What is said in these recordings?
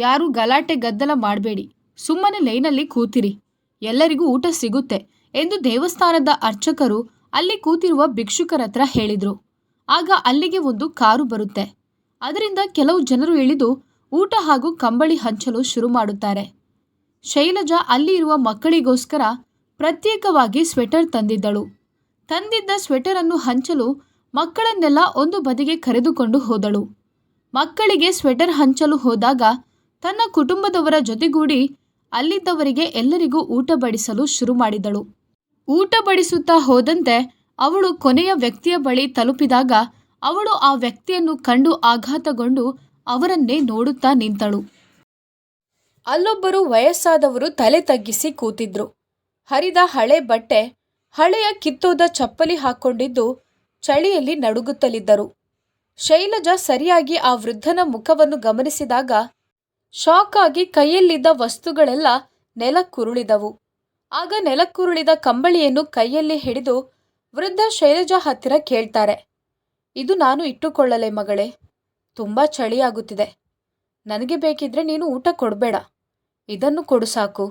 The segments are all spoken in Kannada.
ಯಾರು ಗಲಾಟೆ ಗದ್ದಲ ಮಾಡಬೇಡಿ. ಸುಮ್ಮನೆ ಲೈನಲ್ಲಿ ಕೂತಿರಿ. ಎಲ್ಲರಿಗೂ ಊಟ ಸಿಗುತ್ತೆ ಎಂದು ದೇವಸ್ಥಾನದ ಅರ್ಚಕರು ಅಲ್ಲಿ ಕೂತಿರುವ ಭಿಕ್ಷುಕರ ಹತ್ರ ಹೇಳಿದರು. ಆಗ ಅಲ್ಲಿಗೆ ಒಂದು ಕಾರು ಬರುತ್ತೆ. ಅದರಿಂದ ಕೆಲವು ಜನರು ಇಳಿದು ಊಟ ಹಾಗೂ ಕಂಬಳಿ ಹಂಚಲು ಶುರು ಮಾಡುತ್ತಾರೆ. ಶೈಲಜಾ ಅಲ್ಲಿ ಇರುವ ಮಕ್ಕಳಿಗೋಸ್ಕರ ಪ್ರತ್ಯೇಕವಾಗಿ ಸ್ವೆಟರ್ ತಂದಿದ್ದಳು. ತಂದಿದ್ದ ಸ್ವೆಟರನ್ನು ಹಂಚಲು ಮಕ್ಕಳನ್ನೆಲ್ಲ ಒಂದು ಬದಿಗೆ ಕರೆದುಕೊಂಡು ಹೋದಳು. ಮಕ್ಕಳಿಗೆ ಸ್ವೆಟರ್ ಹಂಚಲು ಹೋದಾಗ ತನ್ನ ಕುಟುಂಬದವರ ಜೊತೆಗೂಡಿ ಅಲ್ಲಿದ್ದವರಿಗೆ ಎಲ್ಲರಿಗೂ ಊಟ ಬಡಿಸಲು ಶುರು ಮಾಡಿದಳು. ಊಟ ಬಡಿಸುತ್ತಾ ಹೋದಂತೆ ಅವಳು ಕೊನೆಯ ವ್ಯಕ್ತಿಯ ಬಳಿ ತಲುಪಿದಾಗ ಅವಳು ಆ ವ್ಯಕ್ತಿಯನ್ನು ಕಂಡು ಆಘಾತಗೊಂಡು ಅವರನ್ನೇ ನೋಡುತ್ತಾ ನಿಂತಳು. ಅಲ್ಲೊಬ್ಬರು ವಯಸ್ಸಾದವರು ತಲೆ ತಗ್ಗಿಸಿ ಕೂತಿದ್ರು. ಹರಿದ ಹಳೆ ಬಟ್ಟೆ, ಹಳೆಯ ಕಿತ್ತೋದ ಚಪ್ಪಲಿ ಹಾಕ್ಕೊಂಡಿದ್ದು ಚಳಿಯಲ್ಲಿ ನಡುಗುತ್ತಲಿದ್ದರು. ಶೈಲಜಾ ಸರಿಯಾಗಿ ಆ ವೃದ್ಧನ ಮುಖವನ್ನು ಗಮನಿಸಿದಾಗ ಶಾಕ್ ಆಗಿ ಕೈಯಲ್ಲಿದ್ದ ವಸ್ತುಗಳೆಲ್ಲ ನೆಲಕ್ಕುರುಳಿದವು. ಆಗ ನೆಲಕ್ಕುರುಳಿದ ಕಂಬಳಿಯನ್ನು ಕೈಯಲ್ಲಿ ಹಿಡಿದು ವೃದ್ಧ ಶೈಲಜಾ ಹತ್ತಿರ ಕೇಳ್ತಾರೆ, ಇದು ನಾನು ಇಟ್ಟುಕೊಳ್ಳಲೆ ಮಗಳೇ, ತುಂಬ ಚಳಿಯಾಗುತ್ತಿದೆ. ನನಗೆ ಬೇಕಿದ್ರೆ ನೀನು ಊಟ ಕೊಡಬೇಡ, ಇದನ್ನು ಕೊಡು ಸಾಕು.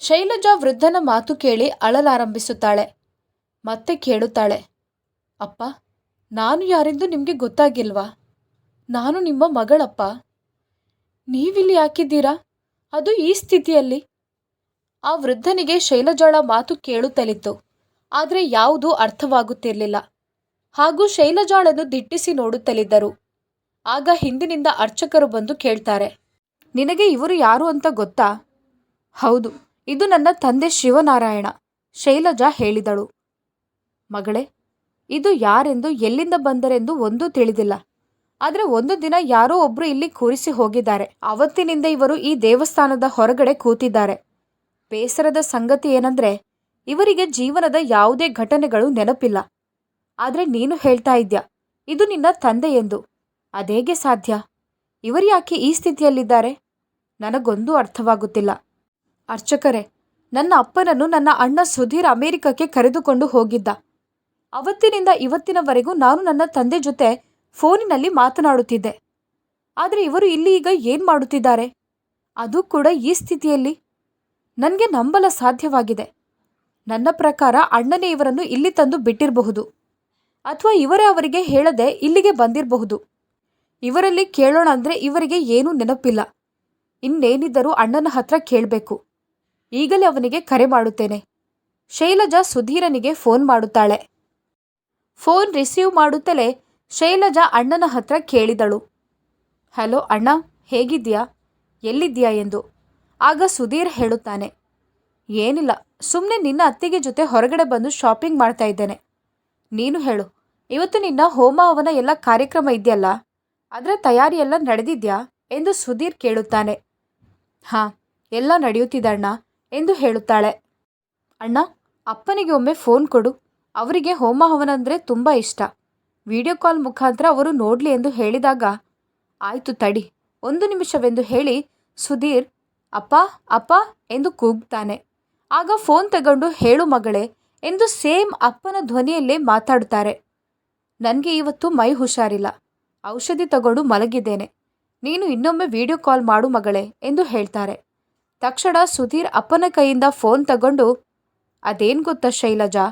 ಶೈಲಜಾ ವೃದ್ಧನ ಮಾತು ಕೇಳಿ ಅಳಲಾರಂಭಿಸುತ್ತಾಳೆ, ಮತ್ತೆ ಕೇಳುತ್ತಾಳೆ, ಅಪ್ಪ, ನಾನು ಯಾರೆಂದು ನಿಮಗೆ ಗೊತ್ತಾಗಿಲ್ವಾ? ನಾನು ನಿಮ್ಮ ಮಗಳಪ್ಪ. ನೀವಿಲ್ಲಿ ಹಾಕಿದ್ದೀರಾ ಅದು ಈ ಸ್ಥಿತಿಯಲ್ಲಿ. ಆ ವೃದ್ಧನಿಗೆ ಶೈಲಜಾಳ ಮಾತು ಕೇಳುತ್ತಲಿತ್ತು ಆದರೆ ಯಾವುದೂ ಅರ್ಥವಾಗುತ್ತಿರಲಿಲ್ಲ. ಹಾಗೂ ಶೈಲಜಾಳನ್ನು ದಿಟ್ಟಿಸಿ ನೋಡುತ್ತಲಿದ್ದರು ಆಗ ಹಿಂದಿನಿಂದ ಅರ್ಚಕರು ಬಂದು ಕೇಳ್ತಾರೆ, ನಿನಗೆ ಇವರು ಯಾರು ಅಂತ ಗೊತ್ತಾ? ಹೌದು, ಇದು ನನ್ನ ತಂದೆ ಶಿವನಾರಾಯಣ, ಶೈಲಜಾ ಹೇಳಿದಳು. ಮಗಳೇ, ಇದು ಯಾರೆಂದು ಎಲ್ಲಿಂದ ಬಂದರೆಂದು ಒಂದೂ ತಿಳಿದಿಲ್ಲ. ಆದರೆ ಒಂದು ದಿನ ಯಾರೋ ಒಬ್ರು ಇಲ್ಲಿ ಕೂರಿಸಿ ಹೋಗಿದ್ದಾರೆ. ಅವತ್ತಿನಿಂದ ಇವರು ಈ ದೇವಸ್ಥಾನದ ಹೊರಗಡೆ ಕೂತಿದ್ದಾರೆ. ಬೇಸರದ ಸಂಗತಿ ಏನಂದ್ರೆ, ಇವರಿಗೆ ಜೀವನದ ಯಾವುದೇ ಘಟನೆಗಳು ನೆನಪಿಲ್ಲ. ಆದರೆ ನೀನು ಹೇಳ್ತಾ ಇದ್ಯಾ, ಇದು ನಿನ್ನ ತಂದೆ ಎಂದು. ಅದೇಗೆ ಸಾಧ್ಯ? ಇವರು ಯಾಕೆ ಈ ಸ್ಥಿತಿಯಲ್ಲಿದ್ದಾರೆ? ನನಗೊಂದೂ ಅರ್ಥವಾಗುತ್ತಿಲ್ಲ. ಅರ್ಚಕರೇ, ನನ್ನ ಅಪ್ಪನನ್ನು ನನ್ನ ಅಣ್ಣ ಸುಧೀರ್ ಅಮೆರಿಕಕ್ಕೆ ಕರೆದುಕೊಂಡು ಹೋಗಿದ್ದ. ಅವತ್ತಿನಿಂದ ಇವತ್ತಿನವರೆಗೂ ನಾನು ನನ್ನ ತಂದೆ ಜೊತೆ ಫೋನಿನಲ್ಲಿ ಮಾತನಾಡುತ್ತಿದ್ದೆ. ಆದರೆ ಇವರು ಇಲ್ಲಿ ಈಗ ಏನು ಮಾಡುತ್ತಿದ್ದಾರೆ? ಅದು ಕೂಡ ಈ ಸ್ಥಿತಿಯಲ್ಲಿ. ನನಗೆ ನಂಬಲ ಸಾಧ್ಯವಾಗಿದೆ. ನನ್ನ ಪ್ರಕಾರ ಅಣ್ಣನೇ ಇವರನ್ನು ಇಲ್ಲಿ ತಂದು ಬಿಟ್ಟಿರಬಹುದು. ಅಥವಾ ಇವರೇ ಅವರಿಗೆ ಹೇಳದೆ ಇಲ್ಲಿಗೆ ಬಂದಿರಬಹುದು. ಇವರಲ್ಲಿ ಕೇಳೋಣ ಅಂದರೆ ಇವರಿಗೆ ಏನೂ ನೆನಪಿಲ್ಲ. ಇನ್ನೇನಿದ್ದರೂ ಅಣ್ಣನ ಹತ್ರ ಕೇಳಬೇಕು. ಈಗಲೇ ಅವನಿಗೆ ಕರೆ ಮಾಡುತ್ತೇನೆ. ಶೈಲಜಾ ಸುಧೀರನಿಗೆ ಫೋನ್ ಮಾಡುತ್ತಾಳೆ. ಫೋನ್ ರಿಸೀವ್ ಮಾಡುತ್ತಲೇ ಶೈಲಜಾ ಅಣ್ಣನ ಹತ್ರ ಕೇಳಿದಳು. ಹಲೋ ಅಣ್ಣ ಹೇಗಿದ್ಯಾ ಎಲ್ಲಿದ್ಯಾ ಎಂದು. ಆಗ ಸುಧೀರ್ ಹೇಳುತ್ತಾನೆ, ಏನಿಲ್ಲ ಸುಮ್ಮನೆ ನಿನ್ನ ಅತ್ತಿಗೆ ಜೊತೆ ಹೊರಗಡೆ ಬಂದು ಶಾಪಿಂಗ್ ಮಾಡ್ತಾ ಇದ್ದೇನೆ. ನೀನು ಹೇಳು, ಇವತ್ತು ನಿನ್ನ ಹೋಮ ಅವನ ಎಲ್ಲ ಕಾರ್ಯಕ್ರಮ ಇದೆಯಲ್ಲ, ಅದರ ತಯಾರಿಯೆಲ್ಲ ನಡೆದಿದ್ಯಾ? ಎಂದು ಸುಧೀರ್ ಕೇಳುತ್ತಾನೆ. ಹಾಂ, ಎಲ್ಲ ನಡೆಯುತ್ತಿದೆ ಅಣ್ಣ, ಎಂದು ಹೇಳುತ್ತಾಳೆ. ಅಣ್ಣ, ಅಪ್ಪನಿಗೆ ಒಮ್ಮೆ ಫೋನ್ ಕೊಡು, ಅವರಿಗೆ ಹೋಮ ಹವನ ಅಂದರೆ ತುಂಬ ಇಷ್ಟ. ವಿಡಿಯೋ ಕಾಲ್ ಮುಖಾಂತರ ಅವರು ನೋಡಲಿ ಎಂದು ಹೇಳಿದಾಗ, ಆಯಿತು ತಡಿ, ಒಂದು ನಿಮಿಷವೆಂದು ಹೇಳಿ ಸುಧೀರ್, ಅಪ್ಪ ಅಪ್ಪ ಎಂದು ಕೂಗ್ತಾನೆ. ಆಗ ಫೋನ್ ತಗೊಂಡು, ಹೇಳು ಮಗಳೇ ಎಂದು ಸೇಮ್ ಅಪ್ಪನ ಧ್ವನಿಯಲ್ಲೇ ಮಾತಾಡ್ತಾರೆ. ನನಗೆ ಇವತ್ತು ಮೈ ಹುಷಾರಿಲ್ಲ. ಔಷಧಿ ತಗೊಂಡು ಮಲಗಿದ್ದೇನೆ. ನೀನು ಇನ್ನೊಮ್ಮೆ ವಿಡಿಯೋ ಕಾಲ್ ಮಾಡು ಮಗಳೇ ಎಂದು ಹೇಳ್ತಾರೆ. ತಕ್ಷಣ ಸುಧೀರ್ ಅಪ್ಪನ ಕೈಯಿಂದ ಫೋನ್ ತಗೊಂಡು, ಅದೇನು ಗೊತ್ತಾ ಶೈಲಜಾ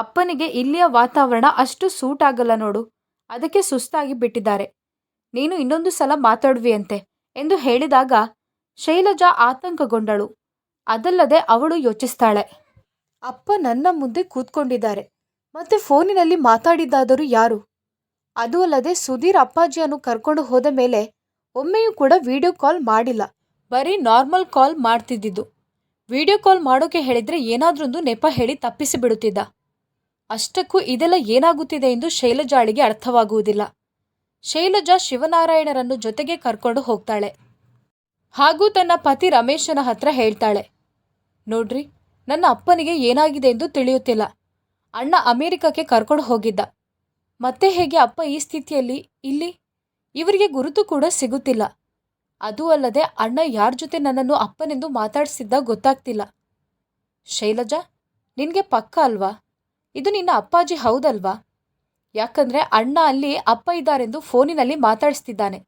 ಅಪ್ಪನಿಗೆ ಇಲ್ಲಿಯ ವಾತಾವರಣ ಅಷ್ಟು ಸೂಟ್ ಆಗಲ್ಲ ನೋಡು. ಅದಕ್ಕೆ ಸುಸ್ತಾಗಿ ಬಿಟ್ಟಿದ್ದಾರೆ. ನೀನು ಇನ್ನೊಂದು ಸಲ ಮಾತಾಡುವಿಯಂತೆ ಎಂದು ಹೇಳಿದಾಗ ಶೈಲಜಾ ಆತಂಕಗೊಂಡಳು. ಅದಲ್ಲದೆ ಅವಳು ಯೋಚಿಸ್ತಾಳೆ. ಅಪ್ಪ ನನ್ನ ಮುಂದೆ ಕೂತ್ಕೊಂಡಿದ್ದಾರೆ. ಮತ್ತೆ ಫೋನಿನಲ್ಲಿ ಮಾತಾಡಿದ್ದಾದರೂ ಯಾರು? ಅದು ಅಲ್ಲದೆ ಸುಧೀರ್ ಅಪ್ಪಾಜಿಯನ್ನು ಕರ್ಕೊಂಡು ಹೋದ ಮೇಲೆ ಒಮ್ಮೆಯೂ ಕೂಡ ವಿಡಿಯೋ ಕಾಲ್ ಮಾಡಿಲ್ಲ. ಬರೀ ನಾರ್ಮಲ್ ಕಾಲ್ ಮಾಡ್ತಿದ್ದಿದ್ದು. ವಿಡಿಯೋ ಕಾಲ್ ಮಾಡೋಕೆ ಹೇಳಿದ್ರೆ ಏನಾದ್ರೊಂದು ನೆಪ ಹೇಳಿ ತಪ್ಪಿಸಿ ಬಿಡುತ್ತಿದ್ದ ಅಷ್ಟಕ್ಕೂ ಇದೆಲ್ಲ ಏನಾಗುತ್ತಿದೆ ಎಂದು ಶೈಲಜಾಳಿಗೆ ಅರ್ಥವಾಗುವುದಿಲ್ಲ. ಶೈಲಜಾ ಶಿವನಾರಾಯಣರನ್ನು ಜೊತೆಗೆ ಕರ್ಕೊಂಡು ಹೋಗ್ತಾಳೆ. ಹಾಗೂ ತನ್ನ ಪತಿ ರಮೇಶನ ಹತ್ರ ಹೇಳ್ತಾಳೆ, ನೋಡ್ರಿ, ನನ್ನ ಅಪ್ಪನಿಗೆ ಏನಾಗಿದೆ ಎಂದು ತಿಳಿಯುತ್ತಿಲ್ಲ. ಅಣ್ಣ ಅಮೆರಿಕಕ್ಕೆ ಕರ್ಕೊಂಡು ಹೋಗಿದ್ದ. ಮತ್ತೆ ಹೇಗೆ ಅಪ್ಪ ಈ ಸ್ಥಿತಿಯಲ್ಲಿ? ಇಲ್ಲಿ? ಇವರಿಗೆ ಗುರುತು ಕೂಡ ಸಿಗುತ್ತಿಲ್ಲ. ಅದೂ ಅಲ್ಲದೆ ಅಣ್ಣ ಯಾರ ಜೊತೆ ನನ್ನನ್ನು ಅಪ್ಪನೆಂದು ಮಾತಾಡಿಸಿದ್ದ ಗೊತ್ತಾಗ್ತಿಲ್ಲ. ಶೈಲಜಾ, ನಿನಗೆ ಪಕ್ಕ ಅಲ್ವಾ? ಇದು ನಿನ್ನ ಅಪ್ಪಾಜಿ ಹೌದಲ್ವಾ? ಯಾಕಂದ್ರೆ ಅಣ್ಣ ಅಲ್ಲಿ ಅಪ್ಪ ಇದ್ದಾರೆಂದು ಫೋನಿನಲ್ಲಿ ಮಾತಾಡಿಸ್ತಿದ್ದಾನೆ.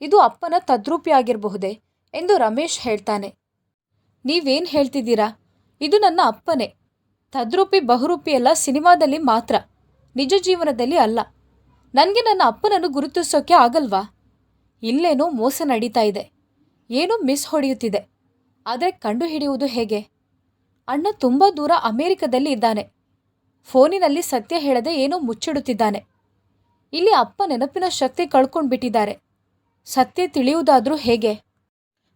ಇದು ಅಪ್ಪನ ತದ್ರೂಪಿ ಆಗಿರಬಹುದೇ ಎಂದು ರಮೇಶ್ ಹೇಳ್ತಾನೆ. ನೀವೇನು ಹೇಳ್ತಿದ್ದೀರಾ? ಇದು ನನ್ನ ಅಪ್ಪನೇ. ತದ್ರೂಪಿ ಬಹುರೂಪಿ ಎಲ್ಲ ಸಿನಿಮಾದಲ್ಲಿ ಮಾತ್ರ, ನಿಜ ಜೀವನದಲ್ಲಿ ಅಲ್ಲ. ನನಗೆ ನನ್ನ ಅಪ್ಪನನ್ನು ಗುರುತಿಸೋಕೆ ಆಗಲ್ವಾ? ಇಲ್ಲೇನೋ ಮೋಸ ನಡೀತಾ ಇದೆ. ಏನೋ ಮಿಸ್ ಹೊಡೆಯುತ್ತಿದೆ. ಆದರೆ ಕಂಡುಹಿಡಿಯುವುದು ಹೇಗೆ? ಅಣ್ಣ ತುಂಬ ದೂರ ಅಮೇರಿಕದಲ್ಲಿ ಇದ್ದಾನೆ. ಫೋನಿನಲ್ಲಿ ಸತ್ಯ ಹೇಳದೆ ಏನೋ ಮುಚ್ಚಿಡುತ್ತಿದ್ದಾನೆ. ಇಲ್ಲಿ ಅಪ್ಪ ನೆನಪಿನ ಶಕ್ತಿ ಕಳ್ಕೊಂಡ್ಬಿಟ್ಟಿದ್ದಾರೆ. ಸತ್ಯ ತಿಳಿಯುವುದಾದ್ರೂ ಹೇಗೆ?